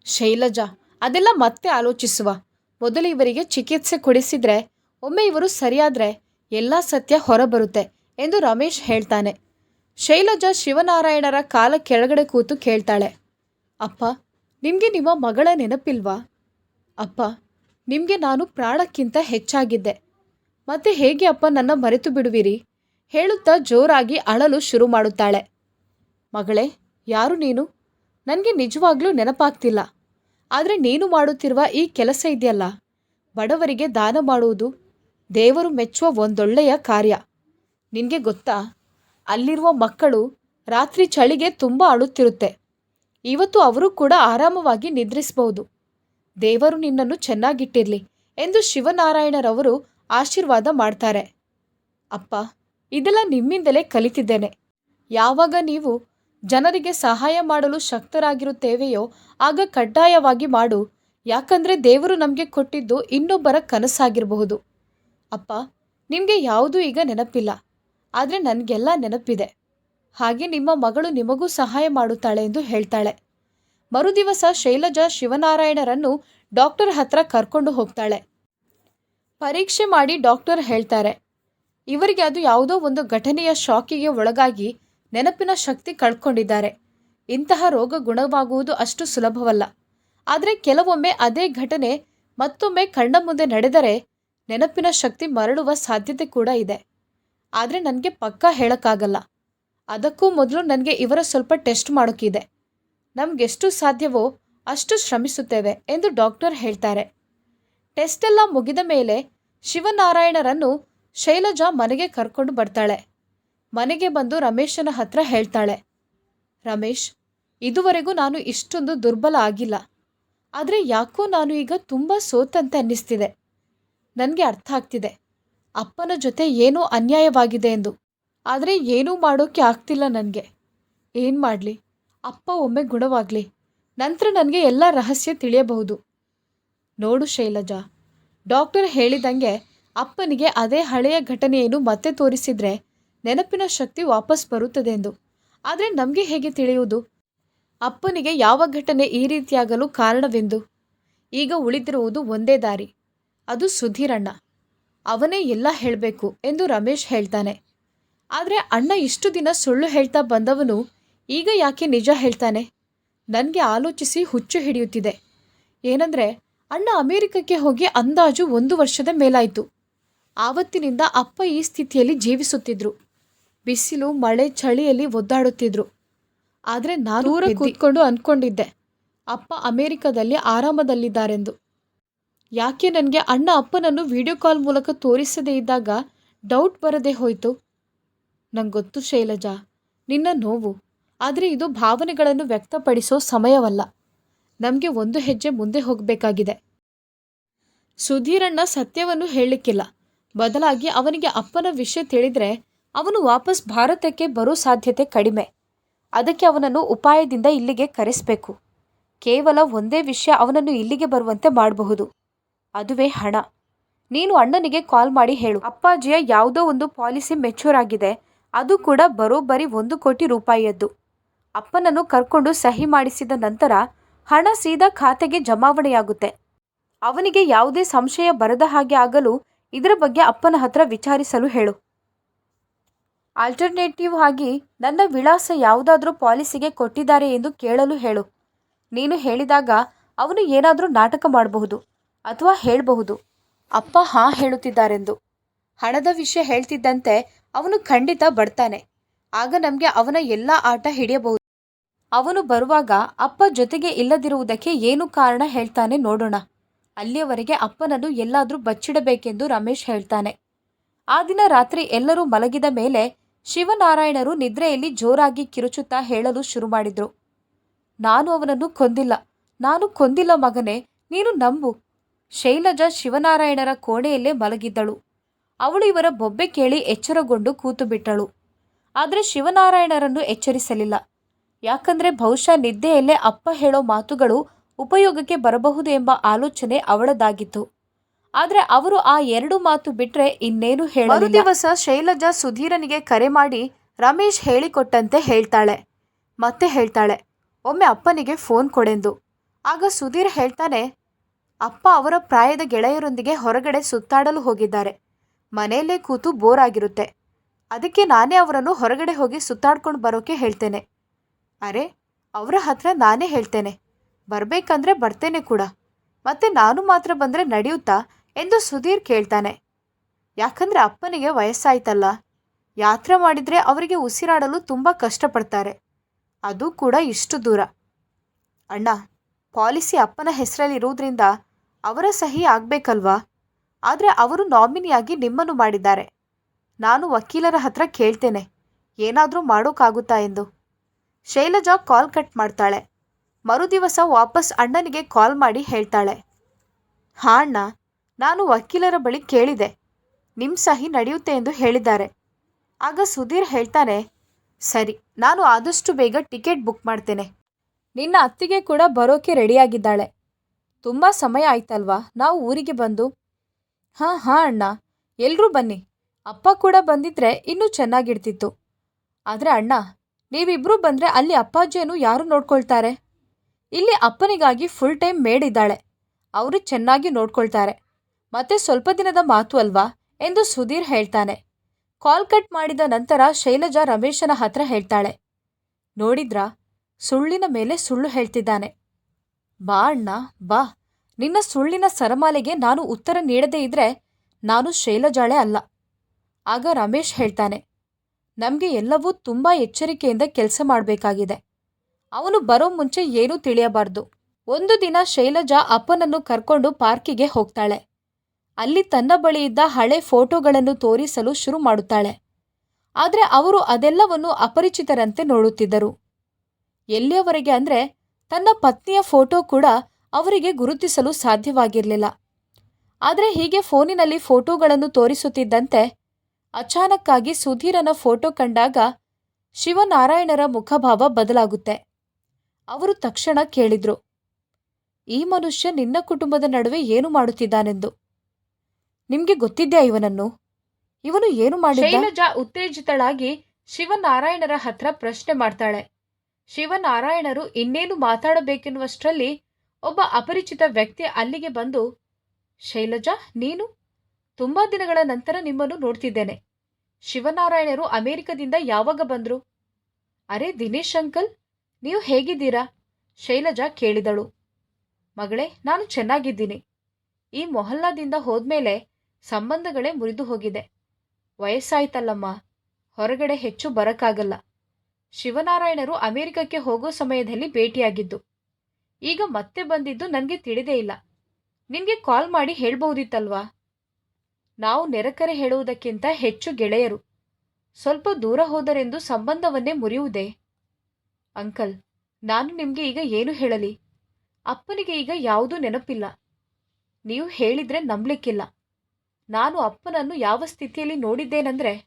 ಶೈಲಜಾ, ಅದೆಲ್ಲ ಮತ್ತೆ ಆಲೋಚಿಸುವ. ಮೊದಲು ಇವರಿಗೆ ಚಿಕಿತ್ಸೆ ಕೊಡಿಸಿದ್ರೆ, ಒಮ್ಮೆ ಇವರು ಸರಿಯಾದ್ರೆ ಎಲ್ಲ ಸತ್ಯ ಹೊರಬರುತ್ತೆ ಎಂದು ರಮೇಶ್ ಹೇಳ್ತಾನೆ. ಶೈಲಜಾ ಶಿವನಾರಾಯಣರ ಕಾಲ ಕೆಳಗಡೆ ಕೂತು ಕೇಳ್ತಾಳೆ. ಅಪ್ಪ, ನಿಮಗೆ ನಿಮ್ಮ ಮಗಳ ನೆನಪಿಲ್ವಾ? ಅಪ್ಪ, ನಿಮಗೆ ನಾನು ಪ್ರಾಣಕ್ಕಿಂತ ಹೆಚ್ಚಾಗಿದ್ದೆ. ಮತ್ತೆ ಹೇಗೆ ಅಪ್ಪ ನನ್ನ ಮರೆತು ಬಿಡುವಿರಿ? ಹೇಳುತ್ತಾ ಜೋರಾಗಿ ಅಳಲು ಶುರು ಮಾಡುತ್ತಾಳೆ. ಮಗಳೇ, ಯಾರು ನೀನು? ನನಗೆ ನಿಜವಾಗ್ಲೂ ನೆನಪಾಗ್ತಿಲ್ಲ. ಆದರೆ ನೀನು ಮಾಡುತ್ತಿರುವ ಈ ಕೆಲಸ ಇದೆಯಲ್ಲ? ಬಡವರಿಗೆ ದಾನ ಮಾಡುವುದು ದೇವರು ಮೆಚ್ಚುವ ಒಂದೊಳ್ಳೆಯ ಕಾರ್ಯ. ನಿನಗೆ ಗೊತ್ತಾ? ಅಲ್ಲಿರುವ ಮಕ್ಕಳು ರಾತ್ರಿ ಚಳಿಗೆ ತುಂಬ ಅಳುತ್ತಿರುತ್ತೆ. ಇವತ್ತು ಅವರು ಕೂಡ ಆರಾಮವಾಗಿ ನಿದ್ರಿಸಬಹುದು. ದೇವರು ನಿನ್ನನ್ನು ಚೆನ್ನಾಗಿಟ್ಟಿರಲಿ ಎಂದು ಶಿವನಾರಾಯಣರವರು ಆಶೀರ್ವಾದ ಮಾಡ್ತಾರೆ. ಅಪ್ಪ, ಇದೆಲ್ಲ ನಿಮ್ಮಿಂದಲೇ ಕಲಿತಿದ್ದೇನೆ. ಯಾವಾಗ ನೀವು ಜನರಿಗೆ ಸಹಾಯ ಮಾಡಲು ಶಕ್ತರಾಗಿರುತ್ತೇವೆಯೋ, ಆಗ ಕಡ್ಡಾಯವಾಗಿ ಮಾಡು. ಯಾಕಂದ್ರೆ ದೇವರು ನಮಗೆ ಕೊಟ್ಟಿದ್ದು ಇನ್ನೊಬ್ಬರ ಕನಸಾಗಿರಬಹುದು. ಅಪ್ಪ, ನಿಮಗೆ ಯಾವುದೂ ಈಗ ನೆನಪಿಲ್ಲ. ಆದರೆ ನನಗೆಲ್ಲ ನೆನಪಿದೆ. ಹಾಗೆ ನಿಮ್ಮ ಮಗಳು ನಿಮಗೂ ಸಹಾಯ ಮಾಡುತ್ತಾಳೆ ಎಂದು ಹೇಳ್ತಾಳೆ. ಮರುದಿವಸ ಶೈಲಜಾ ಶಿವನಾರಾಯಣರನ್ನು ಡಾಕ್ಟರ್ ಹತ್ರ ಕರ್ಕೊಂಡು ಹೋಗ್ತಾಳೆ. ಪರೀಕ್ಷೆ ಮಾಡಿ ಡಾಕ್ಟರ್ ಹೇಳ್ತಾರೆ. ಇವರಿಗೆ ಅದು ಯಾವುದೋ ಒಂದು ಘಟನೆಯ ಶಾಕಿಗೆ ಒಳಗಾಗಿ ನೆನಪಿನ ಶಕ್ತಿ ಕಳ್ಕೊಂಡಿದ್ದಾರೆ. ಇಂತಹ ರೋಗ ಗುಣವಾಗುವುದು ಅಷ್ಟು ಸುಲಭವಲ್ಲ. ಆದರೆ ಕೆಲವೊಮ್ಮೆ ಅದೇ ಘಟನೆ ಮತ್ತೊಮ್ಮೆ ಕಣ್ಣ ಮುಂದೆ ನಡೆದರೆ ನೆನಪಿನ ಶಕ್ತಿ ಮರಳುವ ಸಾಧ್ಯತೆ ಕೂಡ ಇದೆ. ಆದರೆ ನನಗೆ ಪಕ್ಕಾ ಹೇಳೋಕ್ಕಾಗಲ್ಲ. ಅದಕ್ಕೂ ಮೊದಲು ನನಗೆ ಇವರ ಸ್ವಲ್ಪ ಟೆಸ್ಟ್ ಮಾಡೋಕ್ಕಿದೆ ನಮಗೆಷ್ಟು ಸಾಧ್ಯವೋ ಅಷ್ಟು ಶ್ರಮಿಸುತ್ತೇವೆ ಎಂದು ಡಾಕ್ಟರ್ ಹೇಳ್ತಾರೆ. ಟೆಸ್ಟ್ ಎಲ್ಲ ಮುಗಿದ ಮೇಲೆ ಶಿವನಾರಾಯಣರನ್ನು ಶೈಲಜಾ ಮನೆಗೆ ಕರ್ಕೊಂಡು ಬರ್ತಾಳೆ. ಮನೆಗೆ ಬಂದು ರಮೇಶನ ಹತ್ರ ಹೇಳ್ತಾಳೆ, ರಮೇಶ್, ಇದುವರೆಗೂ ನಾನು ಇಷ್ಟೊಂದು ದುರ್ಬಲ ಆಗಿಲ್ಲ. ಆದರೆ ಯಾಕೋ ನಾನು ಈಗ ತುಂಬ ಸೋತಂತೆ ಅನ್ನಿಸ್ತಿದೆ. ನನಗೆ ಅರ್ಥ ಆಗ್ತಿದೆ. ಅಪ್ಪನ ಜೊತೆ ಏನೋ ಅನ್ಯಾಯವಾಗಿದೆ ಎಂದು. ಆದರೆ ಏನೂ ಮಾಡೋಕ್ಕೆ ಆಗ್ತಿಲ್ಲ ನನಗೆ. ಏನು ಮಾಡಲಿ? ಅಪ್ಪ ಒಮ್ಮೆ ಗುಣವಾಗಲಿ. ನಂತರ ನನಗೆ ಎಲ್ಲ ರಹಸ್ಯ ತಿಳಿಯಬಹುದು. ನೋಡು ಶೈಲಜಾ. ಡಾಕ್ಟರ್ ಹೇಳಿದಂಗೆ ಅಪ್ಪನಿಗೆ ಅದೇ ಹಳೆಯ ಘಟನೆಯನ್ನು ಮತ್ತೆ ತೋರಿಸಿದ್ರೆ ನೆನಪಿನ ಶಕ್ತಿ ವಾಪಸ್ ಬರುತ್ತದೆ ಎಂದು ಆದರೆ ನಮಗೆ ಹೇಗೆ ತಿಳಿಯುವುದು? ಅಪ್ಪನಿಗೆ ಯಾವ ಘಟನೆ ಈ ರೀತಿಯಾಗಲು ಕಾರಣವೆಂದು? ಈಗ ಉಳಿದಿರುವುದು ಒಂದೇ ದಾರಿ. ಅದು ಸುಧೀರಣ್ಣ. ಅವನೇ ಎಲ್ಲ ಹೇಳಬೇಕು ಎಂದು ರಮೇಶ್ ಹೇಳ್ತಾನೆ. ಆದರೆ ಅಣ್ಣ ಇಷ್ಟು ದಿನ ಸುಳ್ಳು ಹೇಳ್ತಾ ಬಂದವನು ಈಗ ಯಾಕೆ ನಿಜ ಹೇಳ್ತಾನೆ? ನನಗೆ ಆಲೋಚಿಸಿ ಹುಚ್ಚು ಹಿಡಿಯುತ್ತಿದೆ. ಏನಂದರೆ ಅಣ್ಣ ಅಮೆರಿಕಕ್ಕೆ ಹೋಗಿ ಅಂದಾಜು ಒಂದು ವರ್ಷದ ಮೇಲಾಯಿತು. ಆವತ್ತಿನಿಂದ ಅಪ್ಪ ಈ ಸ್ಥಿತಿಯಲ್ಲಿ ಜೀವಿಸುತ್ತಿದ್ರು. ಬಿಸಿಲು ಮಳೆ ಚಳಿಯಲ್ಲಿ ಒದ್ದಾಡುತ್ತಿದ್ರು. ಆದರೆ ನಾನು ದೂರ ಕೂತ್ಕೊಂಡು ಅಂದ್ಕೊಂಡಿದ್ದೆ ಅಪ್ಪ ಅಮೆರಿಕದಲ್ಲಿ ಆರಾಮದಲ್ಲಿದ್ದಾರೆಂದು. ಯಾಕೆ ನನಗೆ ಅಣ್ಣ ಅಪ್ಪನನ್ನು ವಿಡಿಯೋ ಕಾಲ್ ಮೂಲಕ ತೋರಿಸದೇ ಇದ್ದಾಗ ಡೌಟ್ ಬರದೇ ಹೋಯಿತು. ನಂಗೆ ಗೊತ್ತು ಶೈಲಜಾ ನಿನ್ನ ನೋವು. ಆದರೆ ಇದು ಭಾವನೆಗಳನ್ನು ವ್ಯಕ್ತಪಡಿಸೋ ಸಮಯವಲ್ಲ. ನಮಗೆ ಒಂದು ಹೆಜ್ಜೆ ಮುಂದೆ ಹೋಗಬೇಕಾಗಿದೆ. ಸುಧೀರಣ್ಣ ಸತ್ಯವನ್ನು ಹೇಳಲಿಕ್ಕಿಲ್ಲ. ಬದಲಾಗಿ ಅವನಿಗೆ ಅಪ್ಪನ ವಿಷಯ ತಿಳಿದ್ರೆ ಅವನು ವಾಪಸ್ ಭಾರತಕ್ಕೆ ಬರೋ ಸಾಧ್ಯತೆ ಕಡಿಮೆ. ಅದಕ್ಕೆ ಅವನನ್ನು ಉಪಾಯದಿಂದ ಇಲ್ಲಿಗೆ ಕರೆಸಬೇಕು. ಕೇವಲ ಒಂದೇ ವಿಷಯ ಅವನನ್ನು ಇಲ್ಲಿಗೆ ಬರುವಂತೆ ಮಾಡಬಹುದು. ಅದುವೇ ಹಣ. ನೀನು ಅಣ್ಣನಿಗೆ ಕಾಲ್ ಮಾಡಿ ಹೇಳು. ಅಪ್ಪಾಜಿಯ ಯಾವುದೋ ಒಂದು ಪಾಲಿಸಿ ಮೆಚೂರ್ ಆಗಿದೆ. ಅದು ಕೂಡ ಬರೋಬ್ಬರಿ ಒಂದು ಕೋಟಿ ರೂಪಾಯಿಯದ್ದು. ಅಪ್ಪನನ್ನು ಕರ್ಕೊಂಡು ಸಹಿ ಮಾಡಿಸಿದ ನಂತರ ಹಣ ಸೀದಾ ಖಾತೆಗೆ ಜಮಾವಣೆಯಾಗುತ್ತೆ. ಅವನಿಗೆ ಯಾವುದೇ ಸಂಶಯ ಬರದ ಹಾಗೆ ಆಗಲು ಇದರ ಬಗ್ಗೆ ಅಪ್ಪನ ಹತ್ರ ವಿಚಾರಿಸಲು ಹೇಳು. ಆಲ್ಟರ್ನೇಟಿವ್ ಆಗಿ ನನ್ನ ವಿಳಾಸ ಯಾವುದಾದ್ರೂ ಪಾಲಿಸಿಗೆ ಕೊಟ್ಟಿದ್ದಾರೆ ಎಂದು ಕೇಳಲು ಹೇಳು. ನೀನು ಹೇಳಿದಾಗ ಅವನು ಏನಾದರೂ ನಾಟಕ ಮಾಡಬಹುದು ಅಥವಾ ಹೇಳಬಹುದು. ಅಪ್ಪ ಹಾಂ ಹೇಳುತ್ತಿದ್ದಾರೆಂದು. ಹಣದ ವಿಷಯ ಹೇಳ್ತಿದ್ದಂತೆ ಅವನು ಖಂಡಿತ ಬರ್ತಾನೆ ಆಗ ನಮಗೆ ಅವನ ಎಲ್ಲ ಆಟ ಹಿಡಿಯಬಹುದು. ಅವನು ಬರುವಾಗ ಅಪ್ಪ ಜೊತೆಗೆ ಇಲ್ಲದಿರುವುದಕ್ಕೆ ಏನು ಕಾರಣ ಹೇಳ್ತಾನೆ ನೋಡೋಣ. ಅಲ್ಲಿಯವರೆಗೆ ಅಪ್ಪನನ್ನು ಎಲ್ಲಾದರೂ ಬಚ್ಚಿಡಬೇಕೆಂದು ರಮೇಶ್ ಹೇಳ್ತಾನೆ. ಆ ದಿನ ರಾತ್ರಿ ಎಲ್ಲರೂ ಮಲಗಿದ ಮೇಲೆ ಶಿವನಾರಾಯಣರು ನಿದ್ರೆಯಲ್ಲಿ ಜೋರಾಗಿ ಕಿರುಚುತ್ತಾ ಹೇಳಲು ಶುರು ಮಾಡಿದ್ರು. ನಾನು ಅವನನ್ನು ಕೊಂದಿಲ್ಲ. ನಾನು ಕೊಂದಿಲ್ಲ ಮಗನೇ, ನೀನು ನಂಬು. ಶೈಲಜಾ ಶಿವನಾರಾಯಣರ ಕೋಣೆಯಲ್ಲೇ ಮಲಗಿದ್ದಳು. ಅವಳು ಇವರ ಬೊಬ್ಬೆ ಕೇಳಿ ಎಚ್ಚರಗೊಂಡು ಕೂತು ಬಿಟ್ಟಳು. ಆದರೆ ಶಿವನಾರಾಯಣರನ್ನು ಎಚ್ಚರಿಸಲಿಲ್ಲ. ಯಾಕಂದ್ರೆ ಬಹುಶಃ ನಿದ್ದೆಯಲ್ಲೇ ಅಪ್ಪ ಹೇಳೋ ಮಾತುಗಳು ಉಪಯೋಗಕ್ಕೆ ಬರಬಹುದು ಎಂಬ ಆಲೋಚನೆ ಅವಳದಾಗಿತ್ತು. ಆದರೆ ಅವರು ಆ ಎರಡು ಮಾತು ಬಿಟ್ಟರೆ ಇನ್ನೇನು ಹೇಳಲಿಲ್ಲ. ದಿವಸ ಶೈಲಜಾ ಸುಧೀರನಿಗೆ ಕರೆ ಮಾಡಿ ರಮೇಶ್ ಹೇಳಿಕೊಟ್ಟಂತೆ ಹೇಳ್ತಾಳೆ. ಮತ್ತೆ ಹೇಳ್ತಾಳೆ, ಒಮ್ಮೆ ಅಪ್ಪನಿಗೆ ಫೋನ್ ಕೊಡೆಂದು. ಆಗ ಸುಧೀರ್ ಹೇಳ್ತಾನೆ, ಅಪ್ಪ ಅವರ ಪ್ರಾಯದ ಗೆಳೆಯರೊಂದಿಗೆ ಹೊರಗಡೆ ಸುತ್ತಾಡಲು ಹೋಗಿದ್ದಾರೆ. ಮನೆಯಲ್ಲೇ ಕೂತು ಬೋರ್ ಆಗಿರುತ್ತೆ. ಅದಕ್ಕೆ ನಾನೇ ಅವರನ್ನು ಹೊರಗಡೆ ಹೋಗಿ ಸುತ್ತಾಡ್ಕೊಂಡು ಬರೋಕೆ ಹೇಳ್ತೇನೆ. ಅರೆ, ಅವರ ಹತ್ರ ನಾನೇ ಹೇಳ್ತೇನೆ. ಬರ್ಬೇಕಂದ್ರೆ ಬರ್ತೇನೆ ಕೂಡ. ಮತ್ತೆ ನಾನು ಮಾತ್ರ ಬಂದ್ರೆ ನಡೆಯುತ್ತಾ ಎಂದು ಸುಧೀರ್ ಕೇಳ್ತಾನೆ. ಯಾಕಂದ್ರೆ ಅಪ್ಪನಿಗೆ ವಯಸ್ಸಾಯ್ತಲ್ಲ. ಯಾತ್ರೆ ಮಾಡಿದ್ರೆ ಅವರಿಗೆ ಉಸಿರಾಡಲು ತುಂಬ ಕಷ್ಟಪಡ್ತಾರೆ. ಅದು ಕೂಡ ಇಷ್ಟು ದೂರ. ಅಣ್ಣ, ಪಾಲಿಸಿ ಅಪ್ಪನ ಹೆಸರಲ್ಲಿರುವುದರಿಂದ ಅವರ ಸಹಿ ಆಗಬೇಕಲ್ವಾ? ಆದರೆ ಅವರು ನಾಮಿನಿಯಾಗಿ ನಿಮ್ಮನ್ನು ಮಾಡಿದ್ದಾರೆ. ನಾನು ವಕೀಲರ ಹತ್ರ ಕೇಳ್ತೇನೆ. ಏನಾದರೂ ಮಾಡೋಕ್ಕಾಗುತ್ತಾ ಎಂದು. ಶೈಲಜಾ ಕಾಲ್ ಕಟ್ ಮಾಡ್ತಾಳೆ. ಮರುದಿವಸ ವಾಪಸ್ ಅಣ್ಣನಿಗೆ ಕಾಲ್ ಮಾಡಿ ಹೇಳ್ತಾಳೆ. ಹಾ ಅಣ್ಣ, ನಾನು ವಕೀಲರ ಬಳಿ ಕೇಳಿದೆ. ನಿಮ್ಮ ಸಹಿ ನಡೆಯುತ್ತೆ ಎಂದು ಹೇಳಿದ್ದಾರೆ. ಆಗ ಸುಧೀರ್ ಹೇಳ್ತಾನೆ, ಸರಿ, ನಾನು ಆದಷ್ಟು ಬೇಗ ಟಿಕೆಟ್ ಬುಕ್ ಮಾಡ್ತೇನೆ. ನಿನ್ನ ಅತ್ತಿಗೆ ಕೂಡ ಬರೋಕೆ ರೆಡಿಯಾಗಿದ್ದಾಳೆ. ತುಂಬ ಸಮಯ ಆಯ್ತಲ್ವಾ? ನಾವು ಊರಿಗೆ ಬಂದು. ಹಾಂ ಹಾಂ ಅಣ್ಣ ಎಲ್ಲರೂ ಬನ್ನಿ. ಅಪ್ಪ ಕೂಡ ಬಂದಿದ್ರೆ ಇನ್ನೂ ಚೆನ್ನಾಗಿರ್ತಿತ್ತು. ಆದರೆ ಅಣ್ಣ ನೀವಿಬ್ಬರೂ ಬಂದರೆ ಅಲ್ಲಿ ಅಪ್ಪಾಜಿಯನ್ನು ಯಾರು ನೋಡ್ಕೊಳ್ತಾರೆ? ಇಲ್ಲಿ ಅಪ್ಪನಿಗಾಗಿ ಫುಲ್ ಟೈಮ್ ಮೇಡ್ ಇದ್ದಾಳೆ. ಅವರು ಚೆನ್ನಾಗಿ ನೋಡ್ಕೊಳ್ತಾರೆ. ಮತ್ತೆ ಸ್ವಲ್ಪ ದಿನದ ಮಾತು ಅಲ್ವಾ? ಎಂದು ಸುಧೀರ್ ಹೇಳ್ತಾನೆ. ಕಾಲ್ ಕಟ್ ಮಾಡಿದ ನಂತರ ಶೈಲಜಾ ರಮೇಶನ ಹತ್ರ ಹೇಳ್ತಾಳೆ. ನೋಡಿದ್ರಾ? ಸುಳ್ಳಿನ ಮೇಲೆ ಸುಳ್ಳು ಹೇಳ್ತಿದ್ದಾನೆ. ಬಾ ಅಣ್ಣ, ಬಾ. ನಿನ್ನ ಸುಳ್ಳಿನ ಸರಮಾಲೆಗೆ ನಾನು ಉತ್ತರ ನೀಡದೇ ಇದ್ರೆ ನಾನು ಶೈಲಜಾಳೆ ಅಲ್ಲ. ಆಗ ರಮೇಶ್ ಹೇಳ್ತಾನೆ. ನಮಗೆ ಎಲ್ಲವೂ ತುಂಬ ಎಚ್ಚರಿಕೆಯಿಂದ ಕೆಲಸ ಮಾಡಬೇಕಾಗಿದೆ. ಅವನು ಬರೋ ಮುಂಚೆ ಏನೂ ತಿಳಿಯಬಾರ್ದು. ಒಂದು ದಿನ ಶೈಲಜಾ ಅಪ್ಪನನ್ನು ಕರ್ಕೊಂಡು ಪಾರ್ಕಿಗೆ ಹೋಗ್ತಾಳೆ. ಅಲ್ಲಿ ತನ್ನ ಬಳಿ ಇದ್ದ ಹಳೆ ಫೋಟೋಗಳನ್ನು ತೋರಿಸಲು ಶುರು ಮಾಡುತ್ತಾಳೆ. ಆದರೆ ಅವರು ಅದೆಲ್ಲವನ್ನು ಅಪರಿಚಿತರಂತೆ ನೋಡುತ್ತಿದ್ದರು. ಎಲ್ಲಿಯವರೆಗೆ ಅಂದರೆ ತನ್ನ ಪತ್ನಿಯ ಫೋಟೋ ಕೂಡ ಅವರಿಗೆ ಗುರುತಿಸಲು ಸಾಧ್ಯವಾಗಿರಲಿಲ್ಲ. ಆದರೆ ಹೀಗೆ ಫೋನಿನಲ್ಲಿ ಫೋಟೋಗಳನ್ನು ತೋರಿಸುತ್ತಿದ್ದಂತೆ ಅಚಾನಕ್ಕಾಗಿ ಸುಧೀರನ ಫೋಟೋ ಕಂಡಾಗ ಶಿವನಾರಾಯಣರ ಮುಖಭಾವ ಬದಲಾಗುತ್ತೆ. ಅವರು ತಕ್ಷಣ ಕೇಳಿದ್ರು, ಈ ಮನುಷ್ಯ ನಿನ್ನ ಕುಟುಂಬದ ನಡುವೆ ಏನು ಮಾಡುತ್ತಿದ್ದಾನೆಂದು? ನಿಮ್ಗೆ ಗೊತ್ತಿದ್ಯಾ ಇವನನ್ನು? ಇವನು ಏನು ಮಾಡಿದ ಶೈಲಜಾ ಉತ್ತೇಜಿತಳಾಗಿ ಶಿವನಾರಾಯಣರ ಹತ್ರ ಪ್ರಶ್ನೆ ಮಾಡ್ತಾಳೆ. ಶಿವನಾರಾಯಣರು ಇನ್ನೇನು ಮಾತಾಡಬೇಕೆನ್ನುವಷ್ಟರಲ್ಲಿ ಒಬ್ಬ ಅಪರಿಚಿತ ವ್ಯಕ್ತಿ ಅಲ್ಲಿಗೆ ಬಂದು, ಶೈಲಜಾ, ನೀನು? ತುಂಬಾ ದಿನಗಳ ನಂತರ ನಿಮ್ಮನ್ನು ನೋಡ್ತಿದ್ದೇನೆ. ಶಿವನಾರಾಯಣರು ಅಮೆರಿಕದಿಂದ ಯಾವಾಗ ಬಂದ್ರು? ಅರೆ ದಿನೇಶ್ ಅಂಕಲ್ ನೀವು ಹೇಗಿದ್ದೀರಾ? ಶೈಲಜಾ ಕೇಳಿದಳು. ಮಗಳೇ, ನಾನು ಚೆನ್ನಾಗಿದ್ದೀನಿ. ಈ ಮೊಹಲ್ಲಾದಿಂದ ಹೋದ್ಮೇಲೆ ಸಂಬಂಧಗಳೇ ಮುರಿದು ಹೋಗಿದೆ. ವಯಸ್ಸಾಯ್ತಲ್ಲಮ್ಮ. ಹೊರಗಡೆ ಹೆಚ್ಚು ಬರಕ್ಕಾಗಲ್ಲ. ಶಿವನಾರಾಯಣರು ಅಮೆರಿಕಕ್ಕೆ ಹೋಗೋ ಸಮಯದಲ್ಲಿ ಭೇಟಿಯಾಗಿದ್ದು. ಈಗ ಮತ್ತೆ ಬಂದಿದ್ದು ನನಗೆ ತಿಳಿದೇ ಇಲ್ಲ. ನಿನಗೆ ಕಾಲ್ ಮಾಡಿ ಹೇಳ್ಬಹುದಿತ್ತಲ್ವಾ? ನಾವು ನೆರೆಕರೆ ಹೇಳುವುದಕ್ಕಿಂತ ಹೆಚ್ಚು ಗೆಳೆಯರು. ಸ್ವಲ್ಪ ದೂರ ಹೋದರೆಂದು ಸಂಬಂಧವನ್ನೇ ಮುರಿಯುವುದೇ? ಅಂಕಲ್, ನಾನು ನಿಮಗೆ ಈಗ ಏನು ಹೇಳಲಿ? ಅಪ್ಪನಿಗೆ ಈಗ ಯಾವುದೂ ನೆನಪಿಲ್ಲ. ನೀವು ಹೇಳಿದರೆ ನಂಬಲಿಕ್ಕಿಲ್ಲ. ನಾನು ಅಪ್ಪನನ್ನು ಯಾವ ಸ್ಥಿತಿಯಲ್ಲಿ ನೋಡಿದ್ದೇನೆಂದರೆ,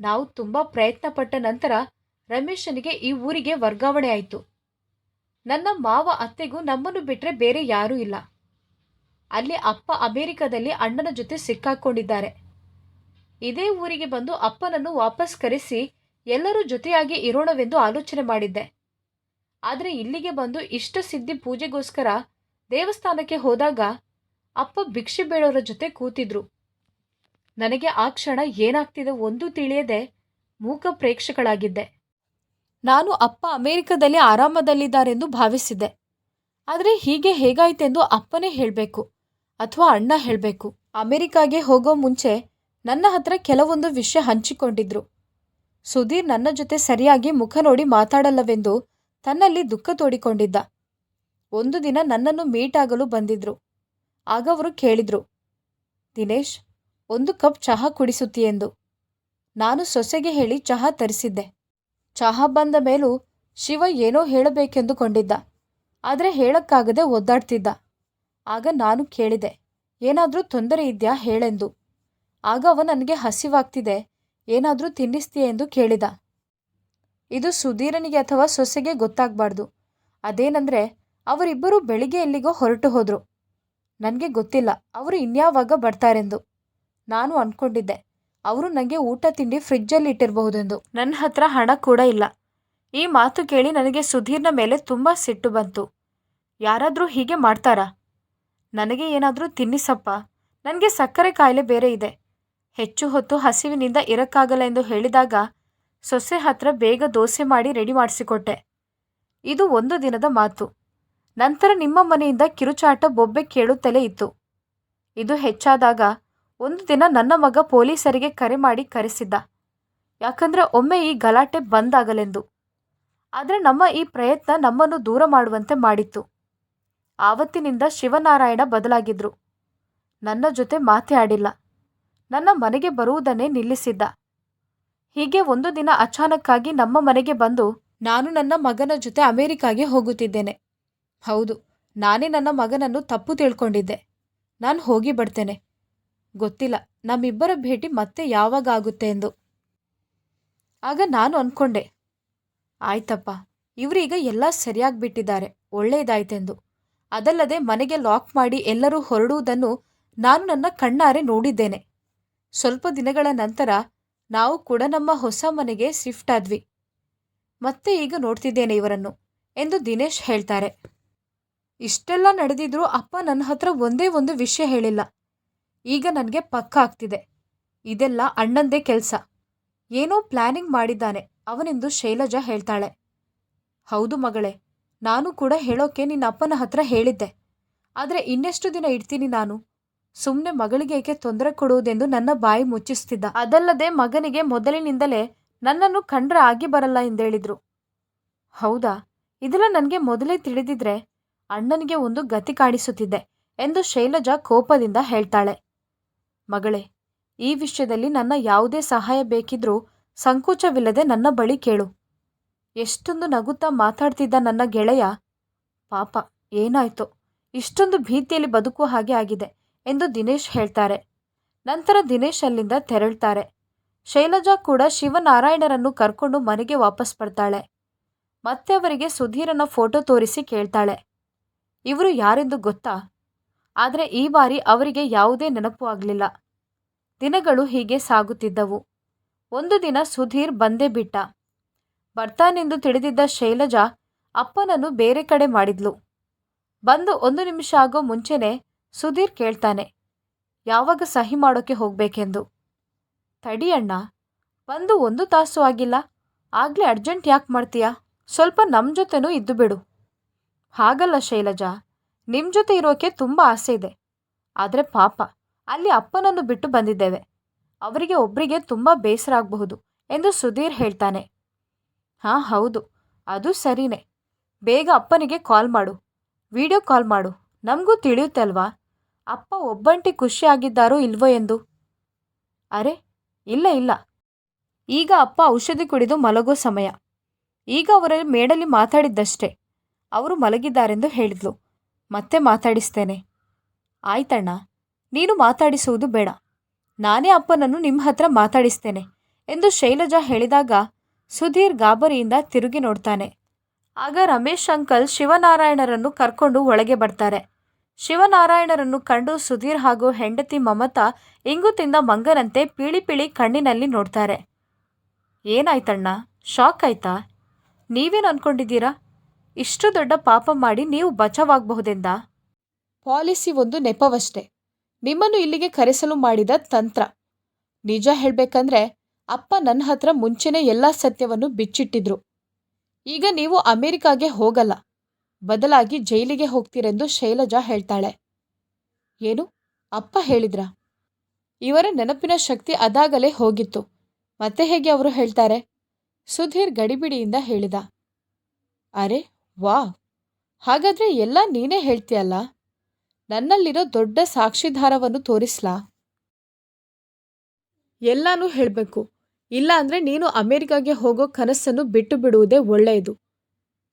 ನಾವು ತುಂಬ ಪ್ರಯತ್ನ ಪಟ್ಟ ನಂತರ ರಮೇಶನಿಗೆ ಈ ಊರಿಗೆ ವರ್ಗಾವಣೆ ಆಯಿತು. ನನ್ನ ಮಾವ ಅತ್ತೆಗೂ ನಮ್ಮನ್ನು ಬಿಟ್ಟರೆ ಬೇರೆ ಯಾರೂ ಇಲ್ಲ. ಅಲ್ಲಿ ಅಪ್ಪ ಅಮೆರಿಕದಲ್ಲಿ ಅಣ್ಣನ ಜೊತೆ ಸಿಕ್ಕಾಕೊಂಡಿದ್ದಾರೆ. ಇದೇ ಊರಿಗೆ ಬಂದು ಅಪ್ಪನನ್ನು ವಾಪಸ್ ಕರೆಸಿ ಎಲ್ಲರೂ ಜೊತೆಯಾಗಿ ಇರೋಣವೆಂದು ಆಲೋಚನೆ ಮಾಡಿದ್ದೆ. ಆದರೆ ಇಲ್ಲಿಗೆ ಬಂದು ಇಷ್ಟ ಸಿದ್ಧಿ ಪೂಜೆಗೋಸ್ಕರ ದೇವಸ್ಥಾನಕ್ಕೆ ಹೋದಾಗ ಅಪ್ಪ ಭಿಕ್ಷೆ ಬೇಡೋರ ಜೊತೆ ಕೂತಿದ್ರು. ನನಗೆ ಆ ಕ್ಷಣ ಏನಾಗ್ತಿದೆ ಒಂದು ತಿಳಿಯದೆ ಮೂಕ ಪ್ರೇಕ್ಷಕಳಾಗಿದ್ದೆ. ನಾನು ಅಪ್ಪ ಅಮೆರಿಕದಲ್ಲಿ ಆರಾಮದಲ್ಲಿದ್ದಾರೆಂದು ಭಾವಿಸಿದ್ದೆ. ಆದರೆ ಹೀಗೆ ಹೇಗಾಯ್ತೆಂದು ಅಪ್ಪನೇ ಹೇಳಬೇಕು, ಅಥವಾ ಅಣ್ಣ ಹೇಳಬೇಕು. ಅಮೆರಿಕಾಗೆ ಹೋಗೋ ಮುಂಚೆ ನನ್ನ ಹತ್ರ ಕೆಲವೊಂದು ವಿಷಯ ಹಂಚಿಕೊಂಡಿದ್ರು. ಸುಧೀರ್ ನನ್ನ ಜೊತೆ ಸರಿಯಾಗಿ ಮುಖ ನೋಡಿ ಮಾತಾಡಲ್ಲವೆಂದು ತನ್ನಲ್ಲಿ ದುಃಖ ತೋಡಿಕೊಂಡಿದ್ದ. ಒಂದು ದಿನ ನನ್ನನ್ನು ಮೀಟ್ ಆಗಲು ಬಂದಿದ್ರು. ಆಗ ಅವರು ಕೇಳಿದ್ರು, ದಿನೇಶ್, ಒಂದು ಕಪ್ ಚಹಾ ಕುಡಿಸುತ್ತೀಯೆಂದು ನಾನು ಸೊಸೆಗೆ ಹೇಳಿ ಚಹಾ ತರಿಸಿದ್ದೆ. ಚಹಾ ಬಂದ ಮೇಲೂ ಶಿವ ಏನೋ ಹೇಳಬೇಕೆಂದುಕೊಂಡಿದ್ದ. ಆದರೆ ಹೇಳಕ್ಕಾಗದೆ ಒದ್ದಾಡ್ತಿದ್ದ. ಆಗ ನಾನು ಕೇಳಿದೆ, ಏನಾದರೂ ತೊಂದರೆ ಇದೆಯಾ ಹೇಳೆಂದು. ಆಗ ಅವ ನನಗೆ ಹಸಿವಾಗ್ತಿದೆ ಏನಾದರೂ ತಿನ್ನಿಸ್ತೀಯಾ ಎಂದು ಕೇಳಿದ. ಇದು ಸುಧೀರನಿಗೆ ಅಥವಾ ಸೊಸೆಗೆ ಗೊತ್ತಾಗಬಾರ್ದು. ಅದೇನೆಂದರೆ, ಅವರಿಬ್ಬರು ಬೆಳಿಗ್ಗೆ ಎಲ್ಲಿಗೋ ಹೊರಟು ಹೋದರು. ನನಗೆ ಗೊತ್ತಿಲ್ಲ, ಅವರು ಇನ್ಯಾವಾಗ ಬರ್ತಾರೆಂದು. ನಾನು ಅಂದ್ಕೊಂಡಿದ್ದೆ ಅವರು ನನಗೆ ಊಟ ತಿಂಡಿ ಫ್ರಿಜ್ಜಲ್ಲಿ ಇಟ್ಟಿರಬಹುದೆಂದು. ನನ್ನ ಹತ್ರ ಹಣ ಕೂಡ ಇಲ್ಲ. ಈ ಮಾತು ಕೇಳಿ ನನಗೆ ಸುಧೀರ್ನ ಮೇಲೆ ತುಂಬ ಸಿಟ್ಟು ಬಂತು. ಯಾರಾದರೂ ಹೀಗೆ ಮಾಡ್ತಾರಾ? ನನಗೆ ಏನಾದರೂ ತಿನ್ನಿಸಪ್ಪ. ನನಗೆ ಸಕ್ಕರೆ ಕಾಯಿಲೆ ಬೇರೆ ಇದೆ. ಹೆಚ್ಚು ಹೊತ್ತು ಹಸಿವಿನಿಂದ ಇರಕ್ಕಾಗಲ್ಲ ಎಂದು ಹೇಳಿದಾಗ ಸೊಸೆ ಹತ್ರ ಬೇಗ ದೋಸೆ ಮಾಡಿ ರೆಡಿ ಮಾಡಿಸಿಕೊಟ್ಟೆ. ಇದು ಒಂದು ದಿನದ ಮಾತು. ನಂತರ ನಿಮ್ಮ ಮನೆಯಿಂದ ಕಿರುಚಾಟ ಬೊಬ್ಬೆ ಕೇಳುತ್ತಲೇ ಇತ್ತು. ಇದು ಹೆಚ್ಚಾದಾಗ ಒಂದು ದಿನ ನನ್ನ ಮಗ ಪೊಲೀಸರಿಗೆ ಕರೆ ಮಾಡಿ ಕರೆಸಿದ್ದ. ಯಾಕಂದ್ರೆ ಒಮ್ಮೆ ಈ ಗಲಾಟೆ ಬಂದಾಗಲೆಂದು. ಆದರೆ ನಮ್ಮ ಈ ಪ್ರಯತ್ನ ನಮ್ಮನ್ನು ದೂರ ಮಾಡುವಂತೆ ಮಾಡಿತ್ತು. ಆವತ್ತಿನಿಂದ ಶಿವನಾರಾಯಣ ಬದಲಾಗಿದ್ರು. ನನ್ನ ಜೊತೆ ಮಾತೇ ಆಡಿಲ್ಲ ನನ್ನ ಮನೆಗೆ ಬರುವುದನ್ನೇ ನಿಲ್ಲಿಸಿದ್ದ. ಹೀಗೆ ಒಂದು ದಿನ ಅಚಾನಕ್ಕಾಗಿ ನಮ್ಮ ಮನೆಗೆ ಬಂದು ನಾನು ನನ್ನ ಮಗನ ಜೊತೆ ಅಮೆರಿಕಾಗೆ ಹೋಗುತ್ತಿದ್ದೇನೆ. ಹೌದು, ನಾನೇ ನನ್ನ ಮಗನನ್ನು ತಪ್ಪು ತಿಳ್ಕೊಂಡಿದ್ದೆ. ನಾನು ಹೋಗಿ ಬರ್ತೇನೆ. ಗೊತ್ತಿಲ್ಲ, ನಮ್ಮಿಬ್ಬರ ಭೇಟಿ ಮತ್ತೆ ಯಾವಾಗ ಆಗುತ್ತೆ ಎಂದು. ಆಗ ನಾನು ಅಂದ್ಕೊಂಡೆ ಆಯ್ತಪ್ಪ ಇವರೀಗ ಎಲ್ಲ ಸರಿಯಾಗಿ ಬಿಟ್ಟಿದ್ದಾರೆ ಒಳ್ಳೆಯದಾಯ್ತೆಂದು ಅದಲ್ಲದೆ ಮನೆಗೆ ಲಾಕ್ ಮಾಡಿ ಎಲ್ಲರೂ ಹೊರಡುವುದನ್ನು ನಾನು ನನ್ನ ಕಣ್ಣಾರೆ ನೋಡಿದ್ದೇನೆ. ಸ್ವಲ್ಪ ದಿನಗಳ ನಂತರ ನಾವು ಕೂಡ ನಮ್ಮ ಹೊಸ ಮನೆಗೆ ಶಿಫ್ಟ್ ಆದ್ವಿ. ಮತ್ತೆ ಈಗ ನೋಡ್ತಿದ್ದೇನೆ ಇವರನ್ನು ಎಂದು ದಿನೇಶ್ ಹೇಳ್ತಾರೆ. ಇಷ್ಟೆಲ್ಲ ನಡೆದಿದ್ರೂ ಅಪ್ಪ ನನ್ನ ಹತ್ರ ಒಂದೇ ಒಂದು ವಿಷಯ ಹೇಳಿಲ್ಲ. ಈಗ ನನಗೆ ಪಕ್ಕ ಆಗ್ತಿದೆ. ಇದೆಲ್ಲ ಅಣ್ಣಂದೇ ಕೆಲಸ. ಏನೋ ಪ್ಲಾನಿಂಗ್ ಮಾಡಿದ್ದಾನೆ. ಅವನೆಂದು ಶೈಲಜಾ ಹೇಳ್ತಾಳೆ. ಹೌದು ಮಗಳೇ, ನಾನು ಕೂಡ ಹೇಳೋಕೆ ನಿನ್ನ ಅಪ್ಪನ ಹತ್ರ ಹೇಳಿದ್ದೆ. ಆದರೆ ಇನ್ನೆಷ್ಟು ದಿನ ಇಡ್ತೀನಿ ನಾನು? ಸುಮ್ಮನೆ ಮಗಳಿಗೆ ಏಕೆ ತೊಂದರೆ ಕೊಡುವುದೆಂದು ನನ್ನ ಬಾಯಿ ಮುಚ್ಚಿಸ್ತಿದ್ದ. ಅದಲ್ಲದೆ ಮಗನಿಗೆ ಮೊದಲಿನಿಂದಲೇ ನನ್ನನ್ನು ಕಂಡ್ರೆ ಆಗಿ ಬರಲ್ಲ ಎಂದೇಳಿದ್ರು ಹೌದಾ? ಇದೆಲ್ಲ ನನಗೆ ಮೊದಲೇ ತಿಳಿದಿದ್ರೆ ಅಣ್ಣನಿಗೆ ಒಂದು ಗತಿ ಕಾಣಿಸುತ್ತಿದ್ದೆ ಎಂದು ಶೈಲಜಾ ಕೋಪದಿಂದ ಹೇಳ್ತಾಳೆ. ಮಗಳೇ, ಈ ವಿಷಯದಲ್ಲಿ ನನ್ನ ಯಾವುದೇ ಸಹಾಯ ಬೇಕಿದ್ರೂ ಸಂಕೋಚವಿಲ್ಲದೆ ನನ್ನ ಬಳಿ ಕೇಳು. ಎಷ್ಟೊಂದು ನಗುತ್ತಾ ಮಾತಾಡ್ತಿದ್ದ ನನ್ನ ಗೆಳೆಯ, ಪಾಪ, ಏನಾಯ್ತೋ, ಇಷ್ಟೊಂದು ಭೀತಿಯಲ್ಲಿ ಬದುಕುವ ಹಾಗೆ ಆಗಿದೆ. ಎಂದು ದಿನೇಶ್ ಹೇಳ್ತಾರೆ. ನಂತರ ದಿನೇಶ್ ಅಲ್ಲಿಂದ ತೆರಳ್ತಾರೆ. ಶೈಲಜಾ ಕೂಡ ಶಿವನಾರಾಯಣರನ್ನು ಕರ್ಕೊಂಡು ಮನೆಗೆ ವಾಪಸ್ ಬರ್ತಾಳೆ. ಮತ್ತೆ ಅವರಿಗೆ ಸುಧೀರನ ಫೋಟೋ ತೋರಿಸಿ ಕೇಳ್ತಾಳೆ. ಇವರು ಯಾರೆಂದು ಗೊತ್ತಾ? ಆದರೆ ಈ ಬಾರಿ ಅವರಿಗೆ ಯಾವುದೇ ನೆನಪು ಆಗಲಿಲ್ಲ. ದಿನಗಳು ಹೀಗೆ ಸಾಗುತ್ತಿದ್ದವು. ಒಂದು ದಿನ ಸುಧೀರ್ ಬಂದೇ ಬಿಟ್ಟ. ಬರ್ತಾನೆಂದು ತಿಳಿದಿದ್ದ ಶೈಲಜಾ ಅಪ್ಪನನ್ನು ಬೇರೆ ಕಡೆ ಮಾಡಿದ್ಲು. ಬಂದು ಒಂದು ನಿಮಿಷ ಆಗೋ ಮುಂಚೆನೆ ಸುಧೀರ್ ಕೇಳ್ತಾನೆ, ಯಾವಾಗ ಸಹಿ ಮಾಡೋಕೆ ಹೋಗಬೇಕೆಂದು? ತಡಿ ಅಣ್ಣ, ಬಂದು ಒಂದು ತಾಸು ಆಗಿಲ್ಲ, ಆಗ್ಲೇ ಅರ್ಜೆಂಟ್ ಯಾಕೆ ಮಾಡ್ತೀಯಾ? ಸ್ವಲ್ಪ ನಮ್ಮ ಜೊತೆನೂ ಇದ್ದು ಬಿಡು. ಹಾಗಲ್ಲ ಶೈಲಜಾ ನಿಮ್ಮ ಜೊತೆ ಇರೋಕೆ ತುಂಬ ಆಸೆ ಇದೆ. ಆದರೆ ಪಾಪ, ಅಲ್ಲಿ ಅಪ್ಪನನ್ನು ಬಿಟ್ಟು ಬಂದಿದ್ದೇವೆ. ಅವರಿಗೆ ಒಬ್ಬರಿಗೆ ತುಂಬ ಬೇಸರ ಆಗಬಹುದು, ಎಂದು ಸುಧೀರ್ ಹೇಳ್ತಾನೆ. ಹಾಂ, ಹೌದು, ಅದು ಸರಿನೇ. ಬೇಗ ಅಪ್ಪನಿಗೆ ಕಾಲ್ ಮಾಡು, ವಿಡಿಯೋ ಕಾಲ್ ಮಾಡು. ನಮಗೂ ತಿಳಿಯುತ್ತಲ್ವಾ? ಅಪ್ಪ ಒಬ್ಬಂಟಿ ಖುಷಿಯಾಗಿದ್ದಾರೋ ಇಲ್ವೋ ಎಂದು? ಅರೆ, ಇಲ್ಲ ಇಲ್ಲ. ಈಗ ಅಪ್ಪ ಔಷಧಿ ಕುಡಿದು ಮಲಗೋ ಸಮಯ. ಈಗ ಅವರ ಮೇಡಲ್ಲಿ ಮಾತಾಡಿದ್ದಷ್ಟೇ. ಅವರು ಮಲಗಿದ್ದಾರೆಂದು ಹೇಳಿದ್ಲು. ಮತ್ತೆ ಮಾತಾಡಿಸ್ತೇನೆ. ಆಯ್ತಣ್ಣ, ನೀನು ಮಾತಾಡಿಸುವುದು ಬೇಡ. ನಾನೇ ಅಪ್ಪನನ್ನು ನಿಮ್ಮ ಹತ್ರ ಮಾತಾಡಿಸ್ತೇನೆ ಎಂದು ಶೈಲಜಾ ಹೇಳಿದಾಗ ಸುಧೀರ್ ಗಾಬರಿಯಿಂದ ತಿರುಗಿ ನೋಡ್ತಾನೆ. ಆಗ ರಮೇಶ್ ಅಂಕಲ್ ಶಿವನಾರಾಯಣರನ್ನು ಕರ್ಕೊಂಡು ಒಳಗೆ ಬರ್ತಾರೆ. ಶಿವನಾರಾಯಣರನ್ನು ಕಂಡು ಸುಧೀರ್ ಹಾಗೂ ಹೆಂಡತಿ ಮಮತಾ ಇಂಗು ತಿಂದ ಮಂಗನಂತೆ ಪೀಳಿ ಪೀಳಿ ಕಣ್ಣಿನಲ್ಲಿ ನೋಡ್ತಾರೆ. ಏನಾಯ್ತಣ್ಣ? ಶಾಕ್ ಆಯ್ತಾ? ನೀವೇನು ಅನ್ಕೊಂಡಿದ್ದೀರಾ? ಇಷ್ಟು ದೊಡ್ಡ ಪಾಪ ಮಾಡಿ ನೀವು ಬಚಾವಾಗಬಹುದೆಂದ? ಪಾಲಿಸಿ ಒಂದು ನೆಪವಷ್ಟೇ. ನಿಮ್ಮನ್ನು ಇಲ್ಲಿಗೆ ಕರೆಸಲು ಮಾಡಿದ ತಂತ್ರ. ನಿಜ ಹೇಳಬೇಕಂದ್ರೆ ಅಪ್ಪ ನನ್ನ ಹತ್ರ ಮುಂಚೆನೇ ಎಲ್ಲ ಸತ್ಯವನ್ನು ಬಿಚ್ಚಿಟ್ಟಿದ್ರು. ಈಗ ನೀವು ಅಮೆರಿಕಾಗೆ ಹೋಗಲ್ಲ. ಬದಲಾಗಿ ಜೈಲಿಗೆ ಹೋಗ್ತೀರೆಂದು ಶೈಲಜಾ ಹೇಳ್ತಾಳೆ. ಏನು? ಅಪ್ಪ ಹೇಳಿದ್ರ? ಇವರ ನೆನಪಿನ ಶಕ್ತಿ ಅದಾಗಲೇ ಹೋಗಿತ್ತು. ಮತ್ತೆ ಹೇಗೆ ಅವರು ಹೇಳ್ತಾರೆ? ಸುಧೀರ್ ಗಡಿಬಿಡಿಯಿಂದ ಹೇಳಿದ. ಅರೆ ವಾ ಹಾಗಾದ್ರೆ ಎಲ್ಲ ನೀನೇ ಹೇಳ್ತೀಯಲ್ಲ? ನನ್ನಲ್ಲಿರೋ ದೊಡ್ಡ ಸಾಕ್ಷಿಧಾರವನ್ನು ತೋರಿಸ್ಲಾ? ಎಲ್ಲಾನು ಹೇಳಬೇಕು. ಇಲ್ಲ ಅಂದ್ರೆ ನೀನು ಅಮೆರಿಕಾಗೆ ಹೋಗೋ ಕನಸನ್ನು ಬಿಟ್ಟು ಬಿಡುವುದೇ ಒಳ್ಳೆಯದು.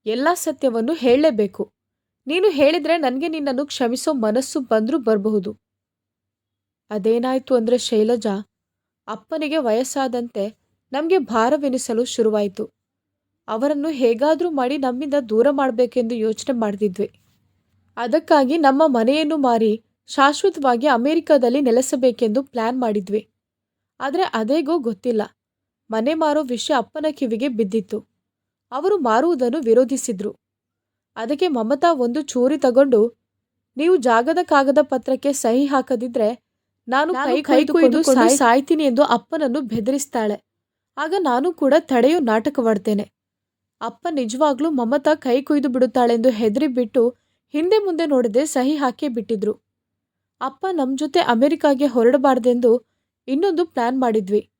ಎಲ್ಲ ಸತ್ಯವನ್ನು ಹೇಳಲೇಬೇಕು. ನೀನು ಹೇಳಿದ್ರೆ ನನಗೆ ನಿನ್ನನ್ನು ಕ್ಷಮಿಸೋ ಮನಸ್ಸು ಬಂದರೂ ಬರಬಹುದು. ಅದೇನಾಯ್ತು ಅಂದ್ರೆ ಶೈಲಜಾ, ಅಪ್ಪನಿಗೆ ವಯಸ್ಸಾದಂತೆ ನಮಗೆ ಭಾರವೆನಿಸಲು ಶುರುವಾಯಿತು. ಅವರನ್ನು ಹೇಗಾದರೂ ಮಾಡಿ ನಮ್ಮಿಂದ ದೂರ ಮಾಡಬೇಕೆಂದು ಯೋಚನೆ ಮಾಡ್ತಿದ್ವಿ. ಅದಕ್ಕಾಗಿ ನಮ್ಮ ಮನೆಯನ್ನು ಮಾರಿ ಶಾಶ್ವತವಾಗಿ ಅಮೆರಿಕದಲ್ಲಿ ನೆಲೆಸಬೇಕೆಂದು ಪ್ಲಾನ್ ಮಾಡಿದ್ವಿ. ಆದರೆ ಅದೇಗೋ ಗೊತ್ತಿಲ್ಲ. ಮನೆ ಮಾರೋ ವಿಷಯ ಅಪ್ಪನ ಕಿವಿಗೆ ಬಿದ್ದಿತ್ತು. ಅವರು ಮಾರುವುದನ್ನು ವಿರೋಧಿಸಿದ್ರು. ಅದಕ್ಕೆ ಮಮತಾ ಒಂದು ಚೂರಿ ತಗೊಂಡು ನೀವು ಜಾಗದ ಕಾಗದ ಪತ್ರಕ್ಕೆ ಸಹಿ ಹಾಕದಿದ್ರೆ ನಾನು ಕೈ ಕೈ ಕೊಯ್ದು ಸಾಯ್- ಸಾಯ್ತೀನಿ ಎಂದು ಅಪ್ಪನನ್ನು ಬೆದರಿಸ್ತಾಳೆ. ಆಗ ನಾನು ಕೂಡ ತಡೆಯೋ ನಾಟಕವಾಡ್ತೇನೆ. ಅಪ್ಪ ನಿಜವಾಗ್ಲೂ ಮಮತಾ ಕೈ ಕೊಯ್ದು ಬಿಡುತ್ತಾಳೆಂದು ಹೆದರಿ ಬಿಟ್ಟು ಹಿಂದೆ ಮುಂದೆ ನೋಡದೆ ಸಹಿ ಹಾಕೇ ಬಿಟ್ಟಿದ್ರು. ಅಪ್ಪ ನಮ್ ಜೊತೆ ಅಮೆರಿಕಾಗೆ ಹೊರಡಬಾರ್ದೆಂದು ಇನ್ನೊಂದು ಪ್ಲಾನ್ ಮಾಡಿದ್ವಿ.